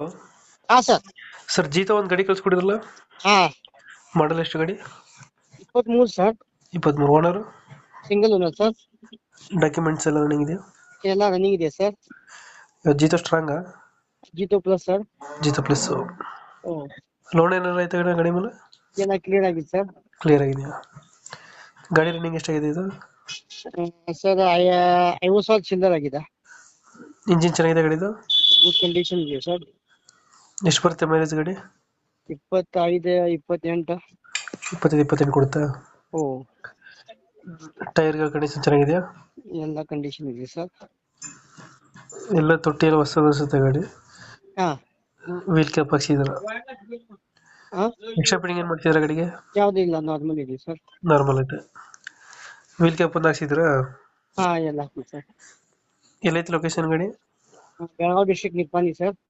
ಹಾ sir. Sir ಜೀತ ಒಂದು ಗಾಡಿ ಕಳ್ಸ್ಕೊಡಿರಲ್ಲ? ಹಾ. ಮಾಡಲ್ ಎಷ್ಟು ಗಾಡಿ? ಇಪ್ಪತ್ಮೂರು ಸರ್. ಇಪ್ಪತ್ಮೂರು owner? Single owner sir. Documents ಎಲ್ಲ ರನ್ನಿಂಗ್ ಇದೆಯಾ? ಎಲ್ಲ ರನ್ನಿಂಗ್ ಇದೆಯಾ ಸರ್. ಇವಾಗ ಜೀತ ಸ್ಟ್ರಾಂಗಾ ಜೀತೋ ಪ್ಲಸ್ ಸರ್. ಜೀತ ಪ್ಲಸ್ ಲೋನ್ ಏನಾರು ಆಯ್ತಾ ಗಡಿ ಗಾಡಿ ಮೇಲೆ? ಎಲ್ಲ ಕ್ಲಿಯರ್ ಆಗಿದೆ ಸರ್. ಕ್ಲಿಯರ್ ಆಗಿದೆಯಾ? ಗಾಡಿ ರನ್ನಿಂಗ್ ಎಷ್ಟಾಗಿದೆ ಇದು? ಸರ್ ಐವತ್ತು ಸಾವಿರ ಚಿಲ್ಲರ್ ಆಗಿದೆ. ಇಂಜಿನ್ ಚೆನ್ನಾಗಿದೆ ಗಾಡಿದು ಗುಡ್ ಕಂಡೀಷನ್ ಇದೆ ಸರ್. ಎಷ್ಟು ಬರುತ್ತೆ ಮೈಲೇಜ್ ಗಾಡಿ? ಇಪ್ಪತ್ತೈದು ಇಪ್ಪತ್ತೆಂಟ. ಇಪ್ಪತ್ತೈದು ಇಪ್ಪತ್ತೆಂಟು ಕೊಡುತ್ತಾ? ಓ. ಟೈರ್ಗಳ ಕಂಡೀಷನ್ ಚೆನ್ನಾಗಿದೆಯಾ? ಎಲ್ಲ ಕಂಡೀಷನ್ ಇದೆ ಸರ್. ಎಲ್ಲ ತೊಟ್ಟಿ ಎಲ್ಲ ಹೊಸ ಅನಿಸುತ್ತೆ ಗಾಡಿ? ಹಾ. ವೀಲ್ ಕ್ಯಾಪ್ ಹಾಕ್ಸಿದ್ರ? ಹಾ ಎಕ್ಸ್ಟ್ರಾ ಫಿಟ್ಟಿಂಗ್ ಏನು ಮಾಡ್ತಿದ್ರ ಗಾಡಿಗೆ? ಯಾವುದೂ ಇಲ್ಲ ನಾರ್ಮಲ್ ಇದೆ ಸರ್. ನಾರ್ಮಲ್ ಐತೆ. ವೀಲ್ ಕ್ಯಾಪ್ ಒಂದು ಹಾಕ್ಸಿದ್ರ? ಹಾ ಎಲ್ಲ ಹಾಕ್ತೀವಿ ಸರ್. ಎಲ್ಲೈತೆ ಲೊಕೇಶನ್ ಗಾಡಿ? Belagavi district Nippani sir?